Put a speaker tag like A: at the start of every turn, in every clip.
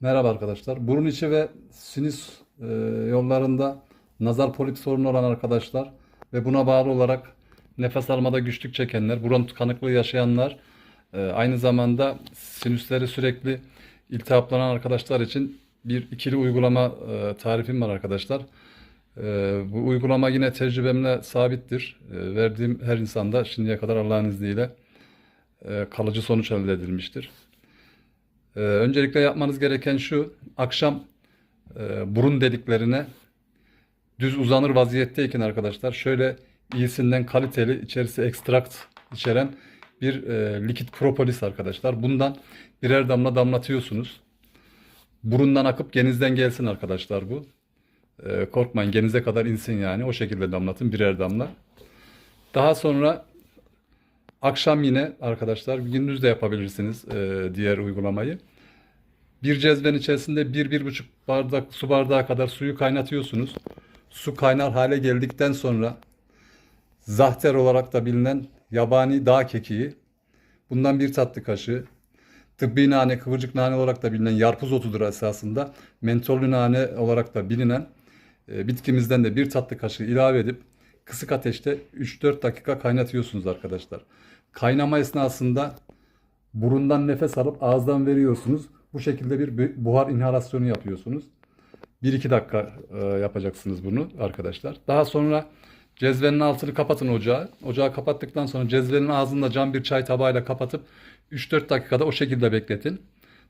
A: Merhaba arkadaşlar. Burun içi ve sinüs e, yollarında nazal polip sorunu olan arkadaşlar ve buna bağlı olarak nefes almada güçlük çekenler, burun tıkanıklığı yaşayanlar, e, aynı zamanda sinüsleri sürekli iltihaplanan arkadaşlar için bir ikili uygulama e, tarifim var arkadaşlar. E, bu uygulama yine tecrübemle sabittir. E, verdiğim her insanda şimdiye kadar Allah'ın izniyle e, kalıcı sonuç elde edilmiştir. Ee, öncelikle yapmanız gereken şu, akşam e, burun deliklerine düz uzanır vaziyetteyken arkadaşlar şöyle iyisinden kaliteli içerisi ekstrakt içeren bir e, likit propolis arkadaşlar. Bundan birer damla damlatıyorsunuz. Burundan akıp genizden gelsin arkadaşlar bu. E, korkmayın genize kadar insin yani o şekilde damlatın birer damla. Daha sonra Akşam yine arkadaşlar gündüz de yapabilirsiniz e, diğer uygulamayı. Bir cezven içerisinde 1-1,5 bardak su bardağı kadar suyu kaynatıyorsunuz. Su kaynar hale geldikten sonra zahter olarak da bilinen yabani dağ kekiği bundan bir tatlı kaşığı tıbbi nane, kıvırcık nane olarak da bilinen yarpuz otudur esasında. Mentollü nane olarak da bilinen e, bitkimizden de bir tatlı kaşığı ilave edip kısık ateşte 3-4 dakika kaynatıyorsunuz arkadaşlar. Kaynama esnasında burundan nefes alıp ağızdan veriyorsunuz. Bu şekilde bir buhar inhalasyonu yapıyorsunuz. 1-2 dakika e, yapacaksınız bunu arkadaşlar. Daha sonra cezvenin altını kapatın ocağı. Ocağı kapattıktan sonra cezvenin ağzında cam bir çay tabağıyla kapatıp 3-4 dakikada o şekilde bekletin.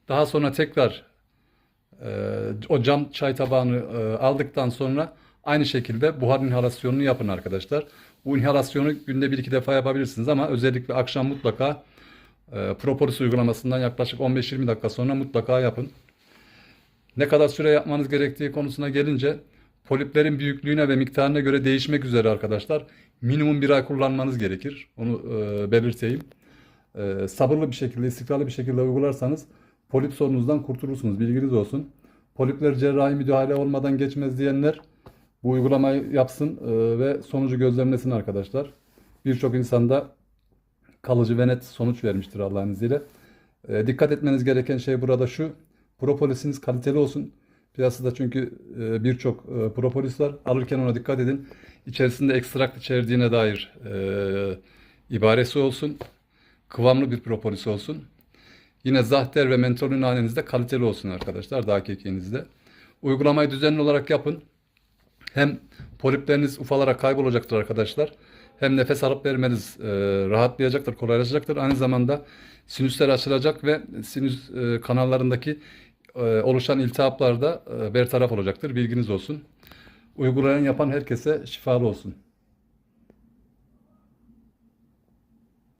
A: Daha sonra tekrar e, o cam çay tabağını e, aldıktan sonra aynı şekilde buhar inhalasyonunu yapın arkadaşlar. Bu inhalasyonu günde bir iki defa yapabilirsiniz ama özellikle akşam mutlaka e, propolis uygulamasından yaklaşık 15-20 dakika sonra mutlaka yapın. Ne kadar süre yapmanız gerektiği konusuna gelince poliplerin büyüklüğüne ve miktarına göre değişmek üzere arkadaşlar. Minimum bir ay kullanmanız gerekir. Onu e, belirteyim. E, sabırlı bir şekilde, istikrarlı bir şekilde uygularsanız polip sorununuzdan kurtulursunuz. Bilginiz olsun. Polipler cerrahi müdahale olmadan geçmez diyenler bu uygulamayı yapsın e, ve sonucu gözlemlesin arkadaşlar. Birçok insanda kalıcı ve net sonuç vermiştir Allah'ın izniyle. E, dikkat etmeniz gereken şey burada şu. Propolisiniz kaliteli olsun. Piyasada çünkü e, birçok e, propolis var. Alırken ona dikkat edin. İçerisinde ekstrakt içerdiğine dair e, ibaresi olsun. Kıvamlı bir propolis olsun. Yine zahter ve mentolün naneniz de kaliteli olsun arkadaşlar. Dağ kekiğinizde. Uygulamayı düzenli olarak yapın. Hem polipleriniz ufalarak kaybolacaktır arkadaşlar. Hem nefes alıp vermeniz e, rahatlayacaktır, kolaylaşacaktır. Aynı zamanda sinüsler açılacak ve sinüs e, kanallarındaki e, oluşan iltihaplar da e, bertaraf olacaktır. Bilginiz olsun. Uygulayan yapan herkese şifalı olsun.